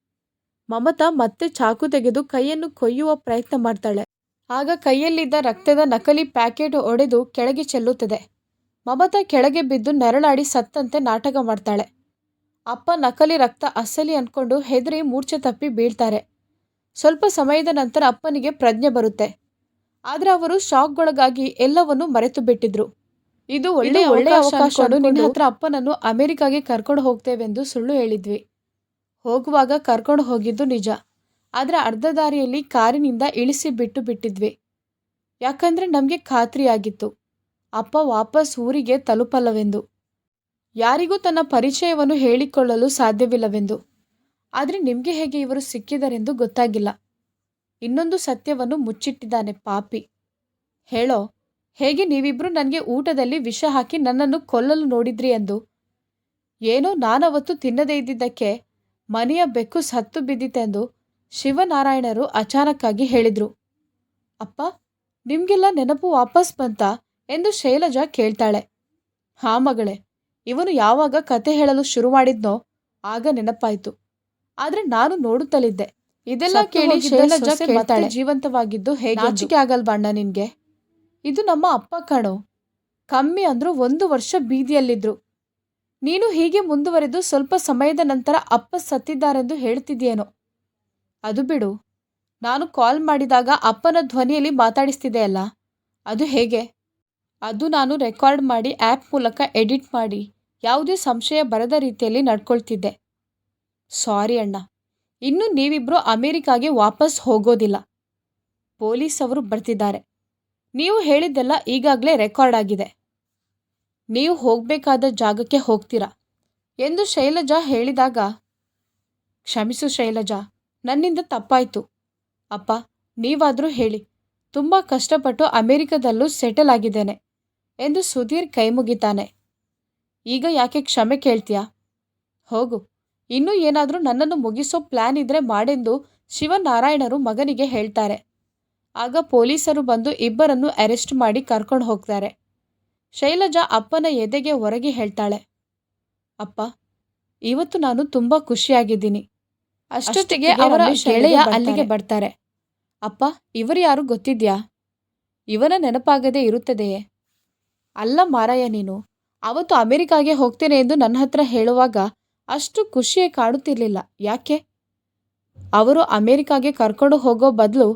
ಮಮತಾ ಮತ್ತೆ ಚಾಕು ತೆಗೆದು ಕೈಯನ್ನು ಕೊಯ್ಯುವ ಪ್ರಯತ್ನ ಮಾಡ್ತಾಳೆ. ಆಗ ಕೈಯಲ್ಲಿದ್ದ ರಕ್ತದ ನಕಲಿ ಪ್ಯಾಕೆಟ್ ಒಡೆದು ಕೆಳಗೆ ಚೆಲ್ಲುತ್ತದೆ. ಮಮತಾ ಕೆಳಗೆ ಬಿದ್ದು ನೆರಳಾಡಿ ಸತ್ತಂತೆ ನಾಟಕ ಮಾಡ್ತಾಳೆ. ಅಪ್ಪ ನಕಲಿ ರಕ್ತ ಅಸಲಿ ಅನ್ಕೊಂಡು ಹೆದರಿ ಮೂರ್ಛೆ ತಪ್ಪಿ ಬೀಳ್ತಾರೆ. ಸ್ವಲ್ಪ ಸಮಯದ ನಂತರ ಅಪ್ಪನಿಗೆ ಪ್ರಜ್ಞೆ ಬರುತ್ತೆ. ಆದರೆ ಅವರು ಶಾಕ್ಗೊಳಗಾಗಿ ಎಲ್ಲವನ್ನೂ ಮರೆತು ಬಿಟ್ಟಿದ್ರು. ಇದು ಒಳ್ಳೆ ಒಳ್ಳೆ ಅವಕಾಶ ನಿನ್ನ ಹತ್ರ ಅಪ್ಪನನ್ನು ಅಮೆರಿಕಾಗೆ ಕರ್ಕೊಂಡು ಹೋಗ್ತೇವೆಂದು ಸುಳ್ಳು ಹೇಳಿದ್ವಿ. ಹೋಗುವಾಗ ಕರ್ಕೊಂಡು ಹೋಗಿದ್ದು ನಿಜ. ಆದರೆ ಅರ್ಧ ದಾರಿಯಲ್ಲಿ ಕಾರಿನಿಂದ ಇಳಿಸಿ ಬಿಟ್ಟು ಬಿಟ್ಟಿದ್ವಿ. ಯಾಕಂದ್ರೆ ನಮಗೆ ಖಾತ್ರಿಯಾಗಿತ್ತು. ಅಪ್ಪ ವಾಪಸ್ ಊರಿಗೆ ತಲುಪಲ್ಲವೆಂದು. ಯಾರಿಗೂ ತನ್ನ ಪರಿಚಯವನ್ನು ಹೇಳಿಕೊಳ್ಳಲು ಸಾಧ್ಯವಿಲ್ಲವೆಂದು. ಆದರೆ ನಿಮಗೆ ಹೇಗೆ ಇವರು ಸಿಕ್ಕಿದರೆಂದು ಗೊತ್ತಾಗಿಲ್ಲ. ಇನ್ನೊಂದು ಸತ್ಯವನ್ನು ಮುಚ್ಚಿಟ್ಟಿದ್ದಾನೆ ಪಾಪಿ. ಹೇಳೋ, ಹೇಗೆ ನೀವಿಬ್ಬರು ನನಗೆ ಊಟದಲ್ಲಿ ವಿಷ ಹಾಕಿ ನನ್ನನ್ನು ಕೊಲ್ಲಲು ನೋಡಿದ್ರಿ ಎಂದು. ಏನೋ ನಾನವತ್ತು ತಿನ್ನದೇ ಇದ್ದಿದ್ದಕ್ಕೆ ಮನೆಯ ಬೆಕ್ಕು ಸತ್ತು ಬಿದ್ದಿತೆಂದು ಶಿವನಾರಾಯಣರು ಅಚಾನಕ್ಕಾಗಿ ಹೇಳಿದ್ರು. ಅಪ್ಪ ನಿಮ್ಗೆಲ್ಲ ನೆನಪು ವಾಪಸ್ ಬಂತ ಎಂದು ಶೈಲಜಾ ಕೇಳ್ತಾಳೆ. ಹಾ ಮಗಳೇ ಇವನು ಯಾವಾಗ ಕತೆ ಹೇಳಲು ಶುರು ಮಾಡಿದ್ನೋ ಆಗ ನೆನಪಾಯ್ತು. ಆದ್ರೆ ನಾನು ನೋಡುತ್ತಲಿದ್ದೆ. ಇದೆಲ್ಲ ಕೇಳಿ ಶೈಲಜಾ ಕೇಳ್ತಾಳೆ. ಜೀವಂತವಾಗಿದ್ದು ಹೇಗೆ ನಾಚಿಕೆ ಆಗಲ್ವಾ ಅಣ್ಣ ನಿನ್ಗೆ ಇದು ನಮ್ಮ ಅಪ್ಪ ಕಣು. ಕಮ್ಮಿ ಅಂದ್ರೂ ಒಂದು ವರ್ಷ ಬೀದಿಯಲ್ಲಿದ್ರು. ನೀನು ಹೀಗೆ ಮುಂದುವರೆದು ಸ್ವಲ್ಪ ಸಮಯದ ನಂತರ ಅಪ್ಪ ಸತ್ತಿದ್ದಾರೆಂದು ಹೇಳ್ತಿದ್ಯೇನೋ? ಅದು ಬಿಡು. ನಾನು ಕಾಲ್ ಮಾಡಿದಾಗ ಅಪ್ಪನ ಧ್ವನಿಯಲ್ಲಿ ಮಾತಾಡಿಸ್ತಿದೆಯಲ್ಲ ಅದು ಹೇಗೆ? ಅದು ನಾನು ರೆಕಾರ್ಡ್ ಮಾಡಿ ಆ್ಯಪ್ ಮೂಲಕ ಎಡಿಟ್ ಮಾಡಿ ಯಾವುದೇ ಸಂಶಯ ಬರದ ರೀತಿಯಲ್ಲಿ ನಡ್ಕೊಳ್ತಿದ್ದೆ. ಸಾರಿ ಅಣ್ಣ. ಇನ್ನು ನೀವಿಬ್ಬರು ಅಮೆರಿಕಾಗೆ ವಾಪಸ್ ಹೋಗೋದಿಲ್ಲ. ಪೊಲೀಸ್ ಅವರು ಬರ್ತಿದ್ದಾರೆ. ನೀವು ಹೇಳಿದ್ದೆಲ್ಲ ಈಗಾಗಲೇ ರೆಕಾರ್ಡ್ ಆಗಿದೆ. ನೀವು ಹೋಗಬೇಕಾದ ಜಾಗಕ್ಕೆ ಹೋಗ್ತೀರಾ? ಎಂದು ಶೈಲಜಾ ಹೇಳಿದಾಗ, ಕ್ಷಮಿಸು ಶೈಲಜಾ, ನನ್ನಿಂದ ತಪ್ಪಾಯಿತು. ಅಪ್ಪ, ನೀವಾದರೂ ಹೇಳಿ. ತುಂಬ ಕಷ್ಟಪಟ್ಟು ಅಮೆರಿಕದಲ್ಲೂ ಸೆಟಲ್ ಆಗಿದ್ದೇನೆ ಎಂದು ಸುಧೀರ್ ಕೈ ಮುಗಿತಾನೆ. ಈಗ ಯಾಕೆ ಕ್ಷಮೆ ಕೇಳ್ತೀಯಾ? ಹೋಗು. ಇನ್ನೂ ಏನಾದರೂ ನನ್ನನ್ನು ಮುಗಿಸೋ ಪ್ಲಾನ್ ಇದ್ರೆ ಮಾಡೆಂದು ಶಿವನಾರಾಯಣರು ಮಗನಿಗೆ ಹೇಳ್ತಾರೆ. ಆಗ ಪೊಲೀಸರು ಬಂದು ಇಬ್ಬರನ್ನು ಅರೆಸ್ಟ್ ಮಾಡಿ ಕರ್ಕೊಂಡು ಹೋಗ್ತಾರೆ. ಶೈಲಜಾ ಅಪ್ಪನ ಎದೆಗೆ ಹೊರಗೆ ಹೇಳ್ತಾಳೆ ಅಪ್ಪ ಇವತ್ತು ನಾನು ತುಂಬಾ ಖುಷಿಯಾಗಿದ್ದೀನಿ. ಅಷ್ಟೊತ್ತಿಗೆ ಅವರ ಗೆಳೆಯ ಅಲ್ಲಿಗೆ ಬರ್ತಾರೆ. ಅಪ್ಪ ಇವರು ಯಾರು ಗೊತ್ತಿದ್ಯಾ? ಇವನ ನೆನಪಾಗದೆ ಇರುತ್ತದೆಯೇ? ಅಲ್ಲ ಮಾರಾಯ ನೀನು ಅವತ್ತು ಅಮೆರಿಕಾಗೆ ಹೋಗ್ತೇನೆ ಎಂದು ನನ್ನ ಹತ್ರ ಹೇಳುವಾಗ ಅಷ್ಟು ಖುಷಿಯೇ ಕಾಡುತ್ತಿರಲಿಲ್ಲ ಯಾಕೆ? ಅವರು ಅಮೆರಿಕಾಗೆ ಕರ್ಕೊಂಡು ಹೋಗೋ ಬದಲು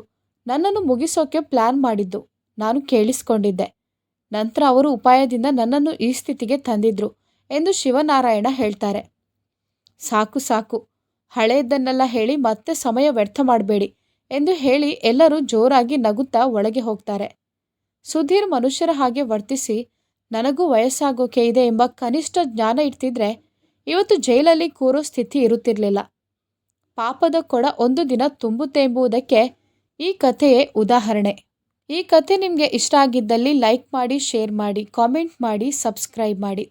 ನನ್ನನ್ನು ಮುಗಿಸೋಕೆ ಪ್ಲಾನ್ ಮಾಡಿದ್ದು. ನಾನು ಕೇಳಿಸ್ಕೊಂಡಿದ್ದೆ. ನಂತರ ಅವರು ಉಪಾಯದಿಂದ ನನ್ನನ್ನು ಈ ಸ್ಥಿತಿಗೆ ತಂದಿದ್ರು ಎಂದು ಶಿವನಾರಾಯಣ ಹೇಳ್ತಾರೆ. ಸಾಕು ಸಾಕು. ಹಳೆಯದನ್ನೆಲ್ಲ ಹೇಳಿ ಮತ್ತೆ ಸಮಯ ವ್ಯರ್ಥ ಮಾಡಬೇಡಿ ಎಂದು ಹೇಳಿ ಎಲ್ಲರೂ ಜೋರಾಗಿ ನಗುತ್ತಾ ಒಳಗೆ ಹೋಗ್ತಾರೆ. ಸುಧೀರ್ ಮನುಷ್ಯರ ಹಾಗೆ ವರ್ತಿಸಿ, ನನಗೂ ವಯಸ್ಸಾಗೋಕೆ ಇದೆ ಎಂಬ ಕನಿಷ್ಠ ಜ್ಞಾನ ಇಡ್ತಿದ್ರೆ ಇವತ್ತು ಜೈಲಲ್ಲಿ ಕೂರೋ ಸ್ಥಿತಿ ಇರುತ್ತಿರಲಿಲ್ಲ. ಪಾಪದ ಕೊಡ ಒಂದು ದಿನ ತುಂಬುತ್ತೆ ಎಂಬುದಕ್ಕೆ ಈ ಕಥೆಯೇ ಉದಾಹರಣೆ. ಈ ಕಥೆ ನಿಮಗೆ ಇಷ್ಟ ಆಗಿದ್ದಲ್ಲಿ ಲೈಕ್ ಮಾಡಿ ಶೇರ್ ಮಾಡಿ ಕಾಮೆಂಟ್ ಮಾಡಿ ಸಬ್ಸ್ಕ್ರೈಬ್ ಮಾಡಿ.